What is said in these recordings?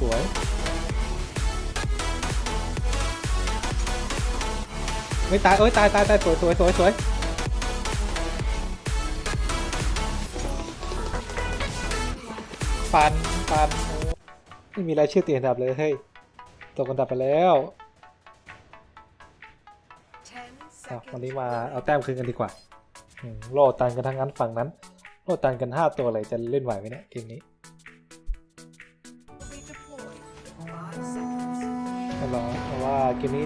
สวยไม่ตายเอ้ยตายตายตายสวยสวยสวยสวยปันปันไม่มีรายชื่อติดอันดับเลยเฮ้ยตกอันดับไปแล้วอะวันนี้มาเอาแต้มคืนกันดีกว่าโลตันกันทั้งนั้นฝั่งนั้น โลตันกันห้าตัวเลยจะเล่นไหวไหมเนี่ยเกมนี้ หรอเพราะว่าเกมนี้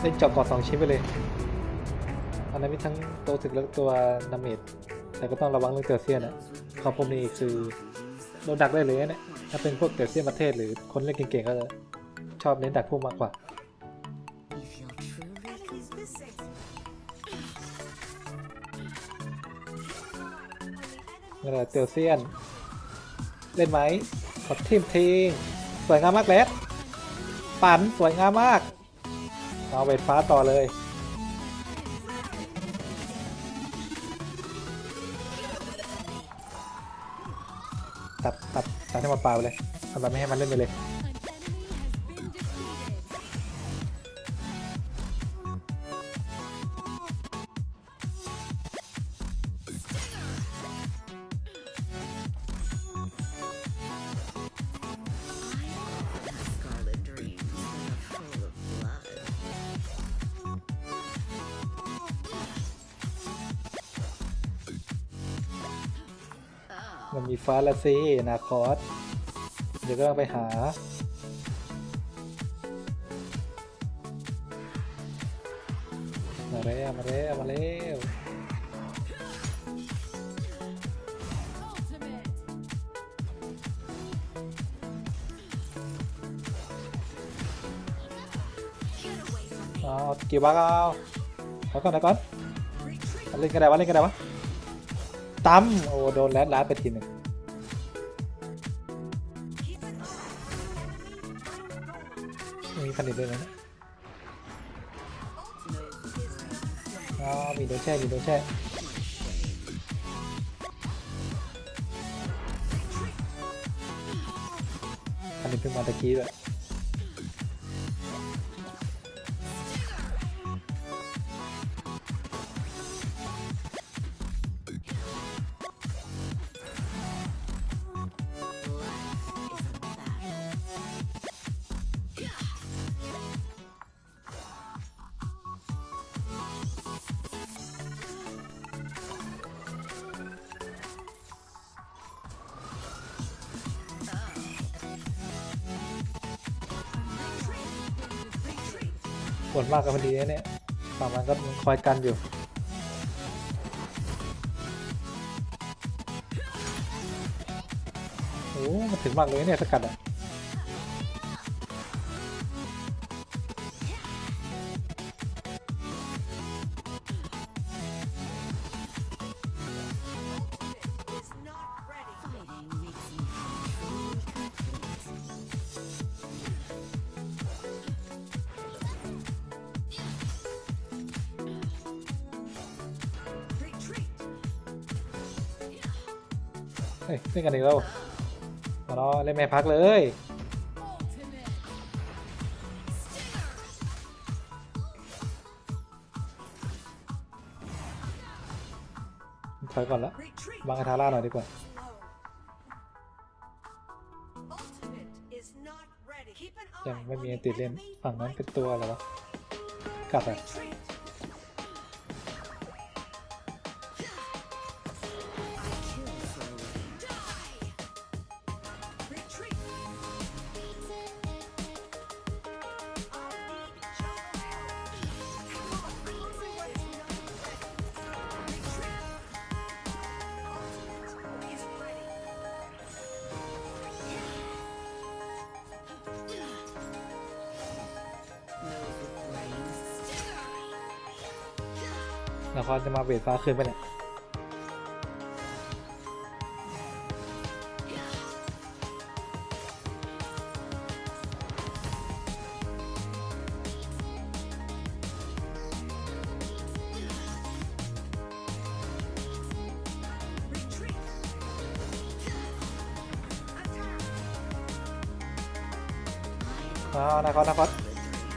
เล่นจอกกอดสองชิ้นไปเลยอันนั้นมีทั้งตัวถึกและตัวนาเมจแต่ก็ต้องระวังเรื่องเตอร์เซียนอะของพวกนี้คือโดนดักได้เลยนะเนี่ยถ้าเป็นพวกเตอร์เซียนประเทศหรือคนเล่นเก่งๆก็จะชอบเน้นดักพวกมากกว่านี่แหละเตอร์เซียน เล่นไหมกดทีมทิ้งสวยงามมากเลส ปั่นสวยงามมาก เอาเวทฟ้าต่อเลย ตัดตัดตัดให้หมดเปล่าไปเลยทำแบบไม่ให้มันเล่นไปเลย มันมีฟ้าละซีนาคอสเดี๋ยวก็ต้องไปหา มาแล้ว มาแล้ว มาแล้วเอากี่บักเอาเอาก่อนเอาก่อนเอาเล่นกันได้วะเล่นกันได้วะ ตั้มโอ้โดนแรดลาดไปทีหนึ่งไม่มีพันธุ์เลยนะอ๋อมีโดนแช่มีโดนแช่พันธุ์เพิ่งมาตะกี้ด้วย ปวดมากกับพอดีนะเนี่ยฝั่งมันก็คอยกันอยู่โอ้มันถึงมากเลยเนี่ยสกัดอะ กันอีกแล้วมาล้อเล่นไม่พักเลยถอยก่อนละวางกระทาร่าหน่อยดีกว่ายังไม่มีติดเล่นฝั่งนั้นเป็นตัวอะไรวะกัดอะ แล้วก็จะมาเวทฟ้าขึ้นไปเนี่ยอ๋อนาคอนาคอ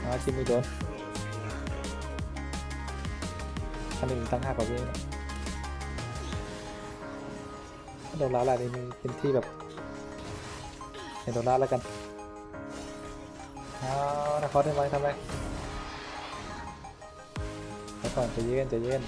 อ๋อชิมมี่โดนันนึ่งตั้งห้ากว่าวินะโดนล้าอะไรนี่เป็นที่แบบเห็นโดนล้าแล้วกันอ้าวนาคอได้ไหมทำไรไปก่อนจะเย็นจะเย็น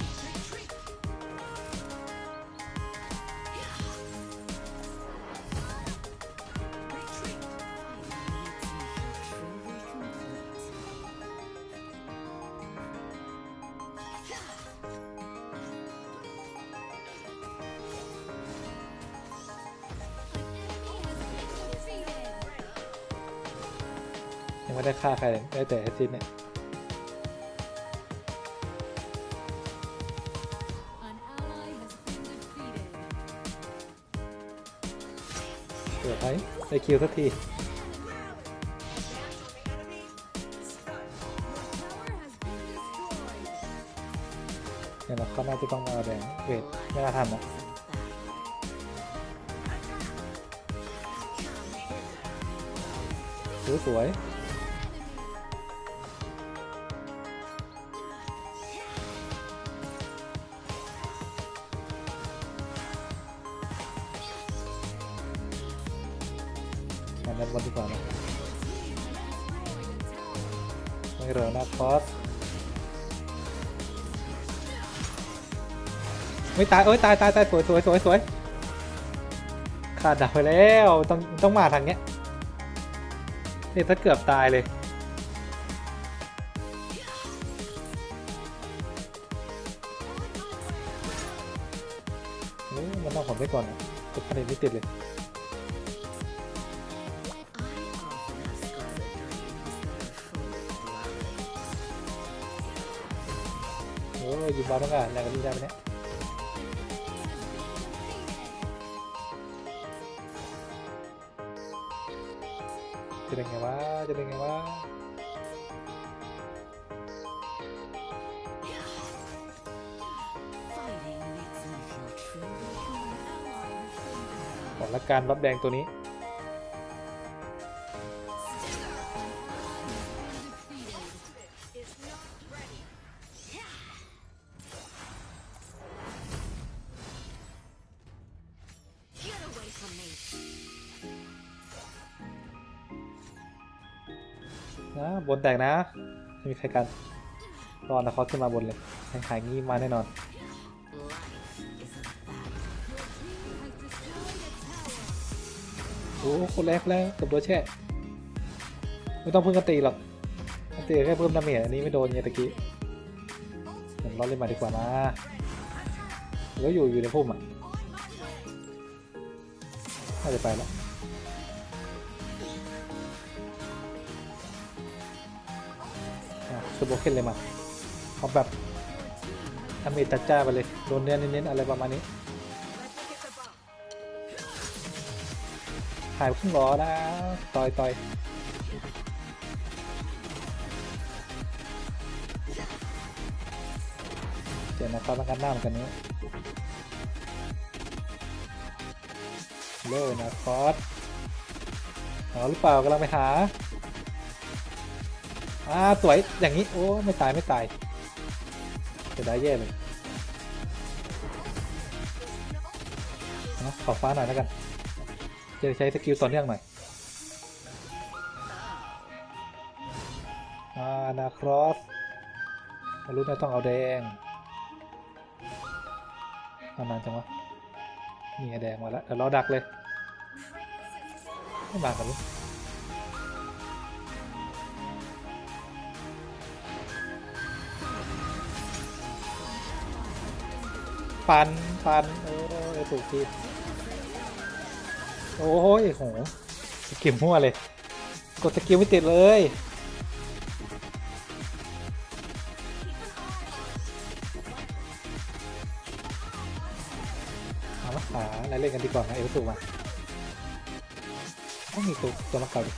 ไม่ได้ฆ่าใครได้แต่แอซิดเนี่ยเกิดไหมได้คิวสักทีเนี่ยเราเขาน่าจะต้องมาแดงเวทไม่น่าทันนะสวยสวย ไม่เหรอนะคอสไม่ตายเอ้ยตายตายตายสวยสวยสวยสวยขาดดับไปแล้วต้องต้องมาทางเนี้ยเนี่ถ้าเกือบตายเลยเฮ้ยมันต้องผมไปก่อนนะกดประเด็นไม่ติดเลย โอ้ยยิงบอลต้องการแรกันดีได้ไหมเนี่ยจะเป็นไงวะ จะเป็นไงวะขอกละการรับแดงตัวนี้ นะบนแตกนะไม่มีใครกันรอนะเขาขึ้นมาบนเลยหายหายงี้มาแน่นอนโอ้คนแรกคนแรกกับตัวแช่ไม่ต้องพึ่งกันตีหรอกกันตีแค่เพิ่มดาเมจอันนี้ไม่โดนไงตะกี้เดี๋ยวราเล่นมาดีกว่านะแล้วอยู่อยู่ในพุ่มอะน่าจะไปแล้ว อะซูโบเคนเลยมาเอาแบบดาเมจจัดจ้าไปเลย โดนเนื้อเน้นๆอะไรประมาณนี้หายขึ้นล้อนะ ต่อยต่อยเจอนะครับมากันหน้าเหมือนกันนี้เลยนะคอสเอาหรือเปล่ากำลังไปหา อ่าสวยอย่างนี้ โอ้ไม่ตายไม่ตายจะได้แย่เลยเอาขอฟ้าหน่อยแล้วกัน จะใช้สกิลต่อเนื่องหน่อยอานาครอสมารู้นะต้องเอาแดงเอานานจังวะนี่ไงแดงมาแล้วเดี๋ยวราดักเลย ไม่มากันลูก ปันปันโอ้ยถูกทีโอ้ยโหสกิลมั่วเลย กดสกิลไม่ติดเลยเอาละหาอะไรเล่นกันดีกว่านะเอลสูมาต้องมีตัวตัวนักเก่าดิ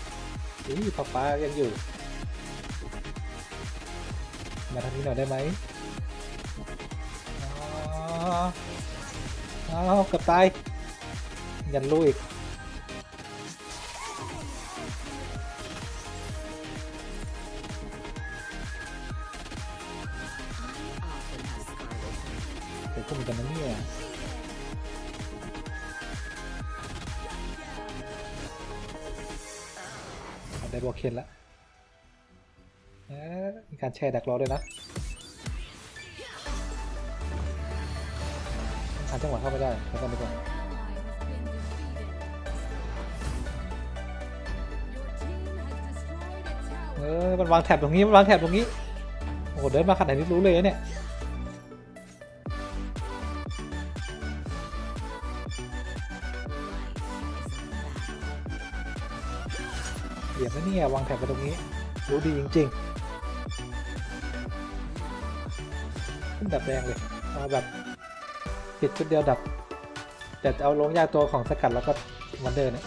อุ้ยป้าป้ายังอยู่ มาทางนี้หน่อยได้ไหม เอาเกืบตาย ยันลูกอีก เดี๋ยวคุมกันนะเนี่ยได้บอเคนแล้วมีการแชร์ดักรอด้วยนะ หาจังหวะเข้าไม่ได้แล้วกันไปก่อนเออมันวางแถบตรงนี้มันวางแถบตรงนี้โอ้โหเดินมาขนาดนี้รู้เลยเนี่ยเหลี่ยมนะเนี่ยวางแถบไปตรงนี้ รู้ดีจริงๆขึ้นดับแดงเลยเอาแบบ ปิดชุดเดียวดับ แต่เอาลงยากตัวของสกัดแล้วก็วันเดอร์เนี่ย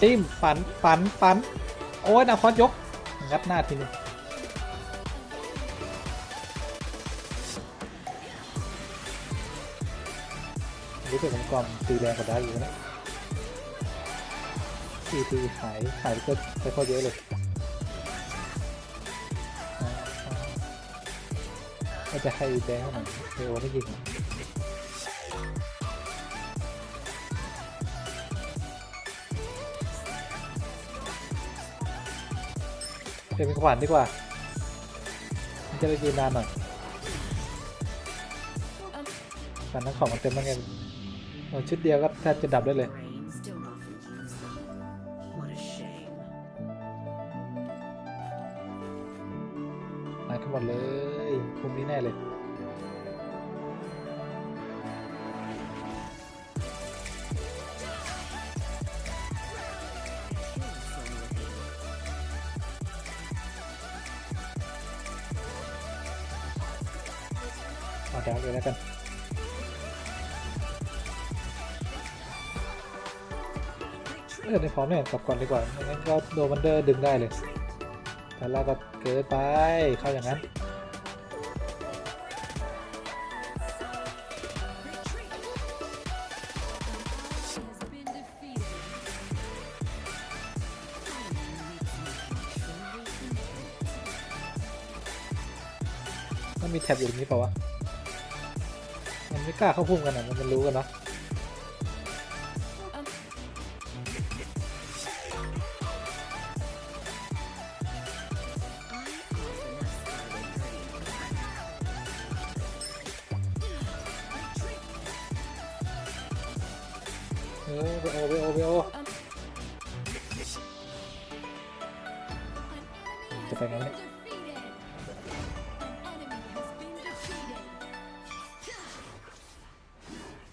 จิ้มปันปันปันโอ้ยนาคอสยก งัดหน้าทีนึงรู้สึกผมกลอมตีแรงกว่าได้อยู่นะตีตีหายหายไปก็ไปพอเยอะเลย จะให้แดงหน่อยเอโอไม่ยิงเดี๋ยวเป็นขวานดีกว่ามันจะได้ยืนนานหน่อยขวานทั้งของมันเต็มแล้วไงเอาชุดเดียวก็แทบจะดับได้เลย เอาดาวเลยแล้วกันเออในพร้อมเนี่ยกลับก่อนดีกว่าไม่งั้นก็โดนมันเดอร์ดึงได้เลยแต่เราก็เกินไปเข้าอย่างนั้นมันมีแท็บอยู่ตรงนี้เปล่าวะ ไม่กล้าเข้าพุ่มกันอะมันรู้กันเนาะ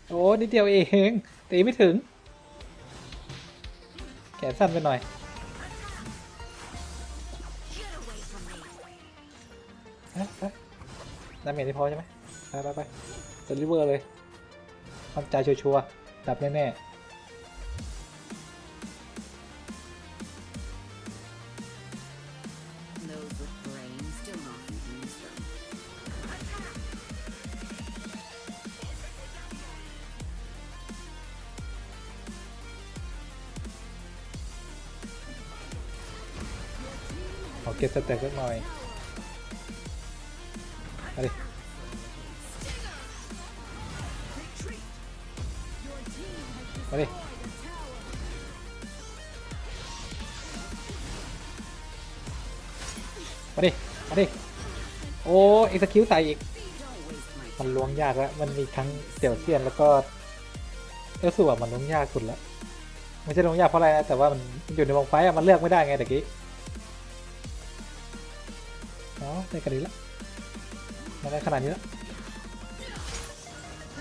โอ้นิดเดียวเองตีไม่ถึง แขนสั้นไปหน่อยไปไปดาเมจนี่พอใช่ไหมไปไปไปเดลิเวอร์เลยมั่นใจชัวร์ๆดับแน่ๆ เก็บสเต็กสักหน่อยมาดิมาดิมาดิมาดิโอ้เอ็กซ์คิวใส่อีก มันล้วงยากแล้วมันมีทั้งเสี่ยวเซียนแล้วก็เอลสูอะมันล้วงยากสุดแล้วไม่ใช่ล้วงยากเพราะอะไรนะแต่ว่ามันอยู่ในวงไฟอะมันเลือกไม่ได้ไงตะกี้ ได้กันนี้ละมาได้ขนาดนี้แล้ว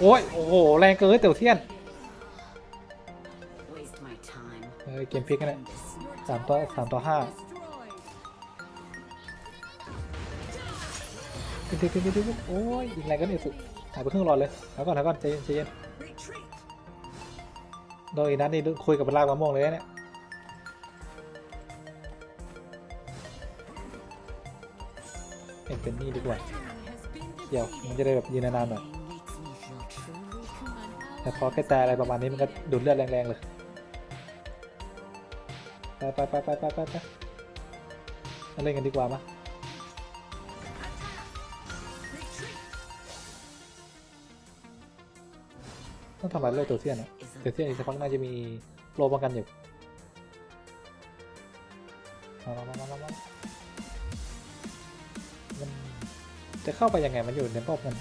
โอ้ย โอ้โห แรงเกินเสี่ยวเซียน waste my time. เออเกมพลิกกันเลยสามต่อสามต่อห้า Destroyed. ขึ้นขึ้นขึ้นขึ้นโอ้ยยิงแรงกันเอสุดหายไปครึ่งหลอดเลยแล้วก่อนแล้วก่อนใจเย็นใจเย็นโดยนั้นนี่คุยกับปลากมะม่วงเลยเนี่ย เอ็นเป็นนี่ดีกว่าเดี๋ยวมันจะได้แบบยืนนานๆหน่อยแต่พอแค่แตาอะไรประมาณนี้มันก็ดูดเลือดแรงๆเลยไปไปไปไปไปไปไปเล่นกันดีกว่ามะต้องทำอะไรเลยตัวเทียนอะตัวเทียนอีกสักพักน่าจะมีโลป้องกันอยู่มามามามามา จะเข้าไปยังไงมันอยู่ในป้อมมัน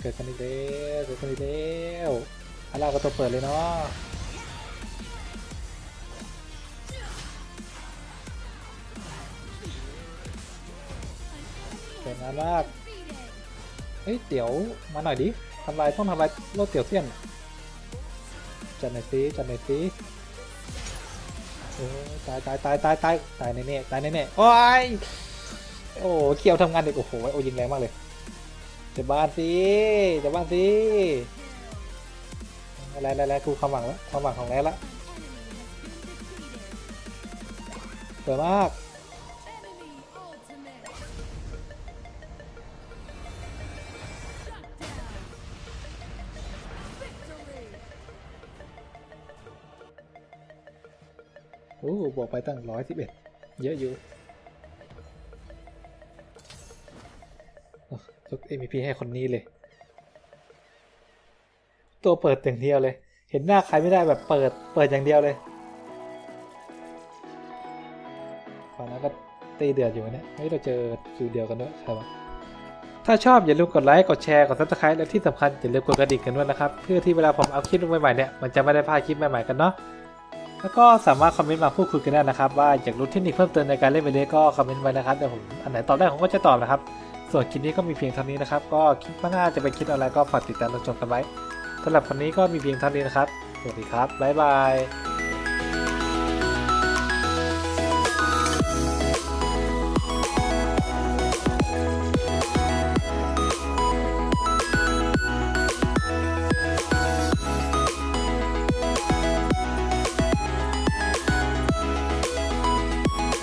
เกิดกันอีกแล้วเกิดกันอีกแล้วอาร่าก็ตัวเปิดเลยเนาะเกิดงานมาก ฮ้ยเดี๋ยวมาหน่อยดิทำลายต้องทำลายโลดเตี๋ยวเซียนจัดหน่อยสิจัดหน่อยสิโอ้ยตายตายตายตายตายตายแน่ๆตายแน่ๆโอ้ยโอ้เคียวทำงานเด็กโอ้โหโอ้ยิงแรงมากเลยจะบ้านสิจะบ้านสิอะไรอะไรอะไรกูความหวังแล้วความหวังของแร้ละสวยมาก โอ้บวกไปตั้งร้อยสิบเอ็ดเยอะอยู่อะยก MVP ให้คนนี้เลย ตัวเปิดอย่างเดียวเลย เห็นหน้าใครไม่ได้แบบเปิดเปิดอย่างเดียวเลยฝั่งนั้นก็ตีเดือดอยู่เนี่ยเฮ้ยเราเจอคิวเดียวกันด้วยใช่ปะถ้าชอบอย่าลืมกดไลค์กดแชร์กดซับสไครต์และที่สำคัญอย่าลืมกดกระดิ่งกันด้วยนะครับ เพื่อที่เวลาผมเอาคลิปลงใหม่ๆเนี่ยมันจะไม่ได้พลาดคลิปใหม่ๆกันเนาะ แล้วก็สามารถคอมเมนต์มาพูดคุยกันได้นะครับ ว่าอยากรู้เทคนิคเพิ่มเติมในการเล่นเวเลก็คอมเมนต์ไว้นะครับเดี๋ยวผมอันไหนตอบได้ผมก็จะตอบนะครับ ส่วนคลิปนี้ก็มีเพียงเท่านี้นะครับ ก็คลิปหน้าจะเป็นคลิปอะไรก็ฝากติดตามรับชมกันไว้สำหรับวันนี้ก็มีเพียงเท่านี้นะครับสวัสดีครับบ๊ายบาย